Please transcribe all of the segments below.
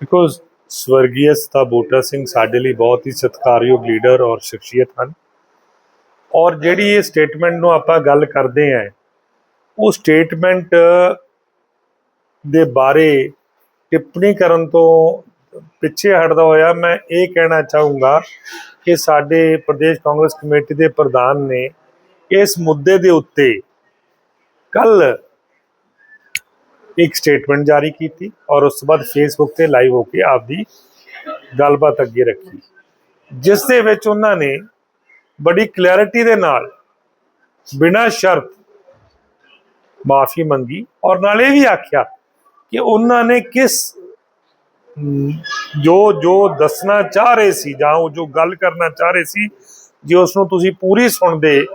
Because ਸਵਰਗੀ ਸਤਾ ਬੂਟਾ ਸਿੰਘ ਸਾਡੇ ਲਈ ਬਹੁਤ ਹੀ ਸਤਿਕਾਰਯੋਗ ਲੀਡਰ ਔਰ ਸ਼ਖਸੀਅਤ ਹਨ। ਔਰ ਜਿਹੜੀ ਇਹ ਸਟੇਟਮੈਂਟ ਨੂੰ ਆਪਾਂ ਗੱਲ ਕਰਦੇ ਆਂ ਉਹ ਸਟੇਟਮੈਂਟ ਦੇ ਬਾਰੇ ਟਿੱਪਣੀ ਕਰਨ ਤੋਂ ਪਿੱਛੇ ਹਟਦਾ ਹੋਇਆ ਮੈਂ ਇਹ ਕਹਿਣਾ ਚਾਹੂੰਗਾ ਕਿ ਸਾਡੇ ਪ੍ਰਦੇਸ਼ ਕਾਂਗਰਸ ਕਮੇਟੀ ਦੇ ਪ੍ਰਧਾਨ ਨੇ ਇਸ ਮੁੱਦੇ ਦੇ ਉੱਤੇ ਕੱਲ ਇੱਕ ਸਟੇਟਮੈਂਟ ਜਾਰੀ ਕੀਤੀ ਔਰ ਉਸ ਤੋਂ ਬਾਅਦ ਫੇਸਬੁੱਕ ਤੇ ਲਾਈਵ ਹੋ ਕੇ ਆਪਦੀ ਗੱਲਬਾਤ ਅੱਗੇ ਰੱਖੀ। ਜਿਸ ਦੇ ਵਿੱਚ ਉਹਨਾਂ ਨੇ ਬੜੀ ਕਲੈਰਿਟੀ ਦੇ ਨਾਲ ਬਿਨਾਂ ਸ਼ਰਤ ਮਾਫੀ ਮੰਗੀ ਔਰ ਨਾਲ ਇਹ ਵੀ ਆਖਿਆ ਕਿ ਉਹਨਾਂ ਨੇ ਕਿਸ ਜੋ ਜੋ ਦੱਸਣਾ ਚਾਹ ਰਹੇ ਸੀ ਜਾਂ ਉਹ ਜੋ ਗੱਲ ਕਰਨਾ ਚਾਹ ਰਹੇ ਸੀ, ਜੇ ਉਸ ਨੂੰ ਤੁਸੀਂ ਪੂਰੀ ਸੁਣਦੇ,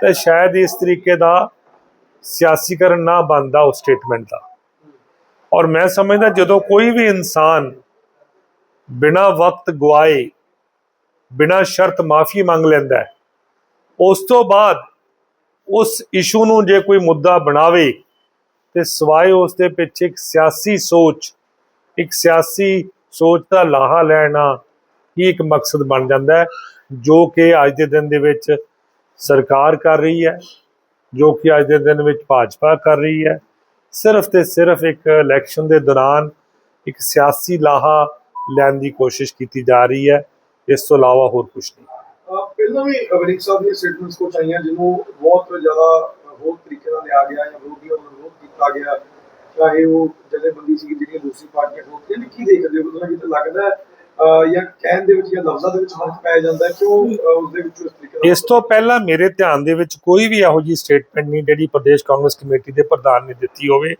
ਤਾਂ ਸ਼ਾਇਦ ਇਸ ਤਰੀਕੇ ਦਾ ਸਿਆਸੀਕਰਨ ਨਾ ਬਣਦਾ ਉਸ ਸਟੇਟਮੈਂਟ ਦਾ। ਔਰ ਮੈਂ ਸਮਝਦਾ ਜਦੋਂ ਕੋਈ ਵੀ ਇਨਸਾਨ ਬਿਨਾ ਵਕਤ ਗਵਾਏ ਬਿਨਾ ਸ਼ਰਤ ਮਾਫੀ ਮੰਗ ਲੈਂਦਾ ਹੈ, ਉਸ ਤੋਂ ਬਾਅਦ ਉਸ ਇਸ਼ੂ ਨੂੰ ਜੇ ਕੋਈ ਮੁੱਦਾ ਬਣਾਵੇ ਤੇ ਸਵਾਏ ਉਸ ਦੇ ਪਿੱਛੇ ਇੱਕ ਸਿਆਸੀ ਸੋਚ, ਇੱਕ ਸਿਆਸੀ ਸੋਚ ਦਾ ਲਾਹਾ ਲੈਣਾ ਹੀ ਇੱਕ ਮਕਸਦ ਬਣ ਜਾਂਦਾ ਹੈ, ਜੋ ਕਿ ਅੱਜ ਦੇ ਦਿਨ ਦੇ ਵਿੱਚ ਸਰਕਾਰ ਕਰ ਰਹੀ ਹੈ, ਜੋ ਕਿ ਅੱਜ ਦੇ ਦਿਨ ਵਿੱਚ ਭਾਜਪਾ ਕਰ ਰਹੀ ਹੈ। ਸਿਰਫ ਤੇ ਸਿਰਫ ਇੱਕ ਇਲੈਕਸ਼ਨ ਦੇ ਦੌਰਾਨ ਇੱਕ ਸਿਆਸੀ ਲਾਹਾ ਲੈਣ ਦੀ ਕੋਸ਼ਿਸ਼ ਕੀਤੀ ਜਾ ਰਹੀ ਹੈ। ਇਸ ਤੋਂ ਇਲਾਵਾ ਹੋਰ ਕੁਝ ਨਹੀਂ। ਅਹ ਪਹਿਲਾਂ ਵੀ ਅਮਰੀਕ ਸਾਹਿਬ ਦੀਆਂ ਸਟੇਟਮੈਂਟਸ ਕੁਝ ਆਈਆਂ ਜਿਹਨੂੰ ਬਹੁਤ ਜ਼ਿਆਦਾ ਹੋਰ ਤਰੀਕੇ ਨਾਲ ਲਿਆ ਗਿਆ ਜਾਂ ਵਿਰੋਧੀਆਂ ਵੱਲੋਂ ਵਿਰੋਧ ਕੀਤਾ ਗਿਆ। ਚਾਹੇ ਉਹ ਜਥੇਬੰਦੀ ਸੀ ਜਿਹੜੀਆਂ ਦੂਸਰੀ ਪਾਰਟੀਆਂ ਖੋਤੇ ਨੇ ਕੀ ਦੇਖਦੇ ਹੋ? ਤੁਹਾਨੂੰ ਕਿਤੇ ਲੱਗਦਾ ਜਾਂ ਕਹਿਣ ਦੇ ਵਿੱਚ ਜਾਂ ਲਫ਼ਜ਼ਾਂ ਦੇ ਵਿੱਚ ਫ਼ਰਕ ਪੈ ਜਾਂਦਾ ਹੈ ਕਿਉਂ ਉਸ ਦੇ ਵਿੱਚ ਇਸ ਤਰੀਕੇ ਨਾਲ ਇਸ ਤੋਂ ਪਹਿਲਾਂ ਮੇਰੇ ਧਿਆਨ ਦੇ ਵਿੱਚ ਕੋਈ ਵੀ ਇਹੋ ਜੀ ਸਟੇਟਮੈਂਟ ਨਹੀਂ ਜਿਹੜੀ ਪ੍ਰਦੇਸ਼ ਕਾਂਗਰਸ ਕਮੇਟੀ ਦੇ ਪ੍ਰਧਾਨ ਨੇ ਦਿੱਤੀ ਹੋਵੇ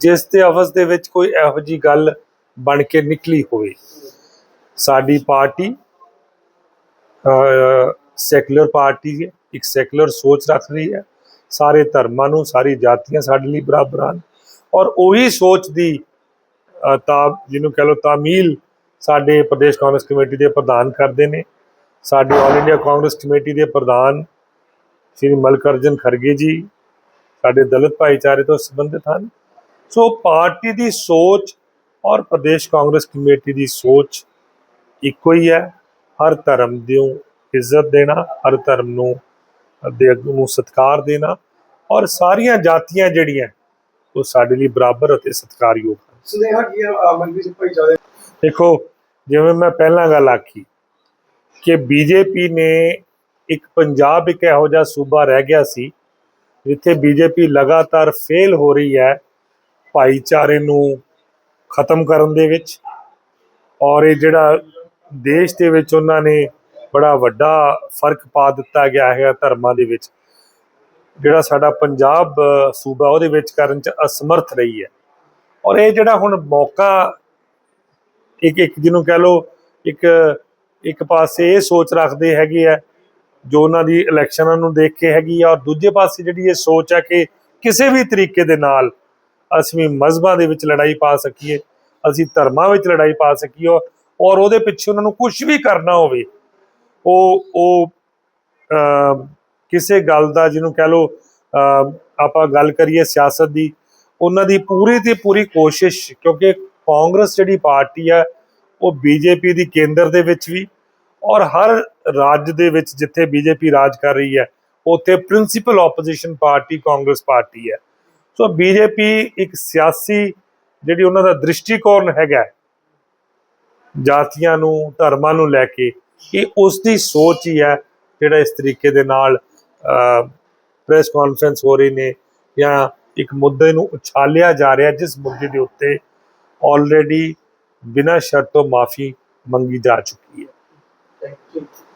ਜਿਸ ਦੇ ਅਵਸ ਦੇ ਵਿੱਚ ਕੋਈ ਇਹੋ ਜੀ ਗੱਲ ਬਣ ਕੇ ਨਿਕਲੀ ਹੋਵੇ। ਸਾਡੀ ਪਾਰਟੀ ਸੈਕੂਲਰ ਪਾਰਟੀ ਹੈ ਇੱਕ ਸੈਕੂਲਰ ਸੋਚ ਰੱਖ ਰਹੀ ਹੈ। ਸਾਰੇ ਧਰਮਾਂ ਨੂੰ ਸਾਰੀ ਜਾਤੀਆਂ ਸਾਡੇ ਲਈ ਬਰਾਬਰ ਹਨ। ਔਰ ਉਹੀ ਸੋਚ ਦੀ ਅ, ਤਾ ਜਿਹਨੂੰ ਕਹ ਲੋ ਤਾਮੀਲ ਸਾਡੇ ਪ੍ਰਦੇਸ਼ ਕਾਂਗਰਸ ਕਮੇਟੀ ਦੇ ਪ੍ਰਧਾਨ ਕਰਦੇ ਨੇ। ਸਾਡੇ ਆਲ ਇੰਡੀਆ ਕਾਂਗਰਸ ਕਮੇਟੀ ਦੇ ਪ੍ਰਧਾਨ ਸ਼੍ਰੀ ਮਲਕਰਜਨ ਖਰਗੇ ਜੀ, ਸਾਡੇ ਦਲਿਤ ਭਾਈਚਾਰੇ ਤੋਂ ਸੰਬੰਧਿਤ ਹਨ। ਸੋ ਪਾਰਟੀ ਦੀ ਸੋਚ ਔਰ ਪ੍ਰਦੇਸ਼ ਕਾਂਗਰਸ ਕਮੇਟੀ ਦੀ ਸੋਚ ਇੱਕੋ ਹੀ ਹੈ। ਹਰ ਧਰਮ ਨੂੰ ਇੱਜ਼ਤ ਦੇਣਾ, ਹਰ ਧਰਮ ਨੂੰ ਦੇ ਨੂੰ ਸਤਿਕਾਰ ਦੇਣਾ ਔਰ ਸਾਰੀਆਂ ਜਾਤੀਆਂ ਜਿਹੜੀਆਂ ਉਹ ਸਾਡੇ ਲਈ ਬਰਾਬਰ ਅਤੇ ਸਤਿਕਾਰਯੋਗ ਹਨ। ਸੁਨੇਹਾ ਕੀ ਹੈ? ਮਨਵੀਰ ਸਿੰਘ ਦੇਖੋ, ਜਿਵੇਂ ਮੈਂ ਪਹਿਲਾਂ ਗੱਲ ਆਖੀ ਕਿ ਬੀਜੇਪੀ ਨੇ ਇੱਕ ਪੰਜਾਬ ਇੱਕ ਇਹੋ ਜਿਹਾ ਸੂਬਾ ਰਹਿ ਗਿਆ ਸੀ, ਜਿੱਥੇ ਬੀਜੇਪੀ ਲਗਾਤਾਰ ਫੇਲ ਹੋ ਰਹੀ ਹੈ ਭਾਈਚਾਰੇ ਨੂੰ ਖਤਮ ਕਰਨ ਦੇ ਵਿੱਚ ਔਰ ਇਹ ਜਿਹੜਾ ਦੇਸ਼ ਦੇ ਵਿੱਚ ਉਹਨਾਂ ਨੇ ਬੜਾ ਵੱਡਾ ਫ਼ਰਕ ਪਾ ਦਿੱਤਾ ਗਿਆ ਹੈ ਧਰਮਾਂ ਦੇ ਵਿੱਚ, ਜਿਹੜਾ ਸਾਡਾ ਪੰਜਾਬ ਸੂਬਾ ਉਹਦੇ ਵਿੱਚ ਕਰਨ ਚ ਅਸਮਰਥ ਰਹੀ ਹੈ। ਔਰ ਇਹ ਜਿਹੜਾ ਹੁਣ ਮੌਕਾ ਇੱਕ ਇੱਕ ਜਿਹਨੂੰ ਕਹਿ ਲਓ, ਇੱਕ ਇੱਕ ਪਾਸੇ ਇਹ ਸੋਚ ਰੱਖਦੇ ਹੈਗੇ ਆ, ਜੋ ਉਹਨਾਂ ਦੀ ਇਲੈਕਸ਼ਨਾਂ ਨੂੰ ਦੇਖ ਕੇ ਹੈਗੀ ਆ, ਔਰ ਦੂਜੇ ਪਾਸੇ ਜਿਹੜੀ ਇਹ ਸੋਚ ਆ ਕਿ ਕਿਸੇ ਵੀ ਤਰੀਕੇ ਦੇ ਨਾਲ ਅਸੀਂ ਵੀ ਮਜ਼ਹਬਾਂ ਦੇ ਵਿੱਚ ਲੜਾਈ ਪਾ ਸਕੀਏ, ਅਸੀਂ ਧਰਮਾਂ ਵਿੱਚ ਲੜਾਈ ਪਾ ਸਕੀਏ, ਔਰ ਉਹਦੇ ਪਿੱਛੇ ਉਹਨਾਂ ਨੂੰ ਕੁਝ ਵੀ ਕਰਨਾ ਹੋਵੇ, ਉਹ ਉਹ ਕਿਸੇ ਗੱਲ ਦਾ ਜਿਹਨੂੰ ਕਹਿ ਲਓ ਆਪਾਂ ਗੱਲ ਕਰੀਏ ਸਿਆਸਤ ਦੀ, ਉਹਨਾਂ ਦੀ ਪੂਰੀ ਤੇ ਪੂਰੀ ਕੋਸ਼ਿਸ਼, ਕਿਉਂਕਿ ਕਾਂਗਰਸ ਜਿਹੜੀ ਪਾਰਟੀ ਹੈ, ਉਹ ਬੀਜੇਪੀ ਦੀ ਕੇਂਦਰ ਦੇ ਵਿੱਚ ਵੀ ਔਰ ਹਰ ਰਾਜ ਦੇ ਵਿੱਚ ਜਿੱਥੇ ਬੀਜੇਪੀ ਰਾਜ ਕਰ ਰਹੀ ਹੈ, ਉੱਥੇ principal opposition party Congress party ਹੈ। ਸੋ ਬੀਜੇਪੀ ਇੱਕ ਸਿਆਸੀ ਜਿਹੜੀ ਉਹਨਾਂ ਦਾ ਦ੍ਰਿਸ਼ਟੀਕੋਣ ਹੈਗਾ, ਜਾਤੀਆਂ ਨੂੰ, ਧਰਮਾਂ ਨੂੰ ਲੈ ਕੇ, ਇਹ ਉਸ ਦੀ ਸੋਚ ਹੀ ਹੈ, ਜਿਹੜਾ ਇਸ ਤਰੀਕੇ ਦੇ ਨਾਲ ਪ੍ਰੈਸ ਕਾਨਫਰੰਸ ਹੋ ਰਹੀ ਨੇ ਜਾਂ ਇੱਕ ਮੁੱਦੇ ਨੂੰ ਉਛਾਲਿਆ ਜਾ ਰਿਹਾ, ਜਿਸ ਮੁੱਦੇ ਦੇ ਉੱਤੇ ਆਲਰੇਡੀ ਬਿਨਾਂ ਸ਼ਰਤੋਂ ਮਾਫੀ ਮੰਗੀ ਜਾ ਚੁੱਕੀ ਹੈ Thank you.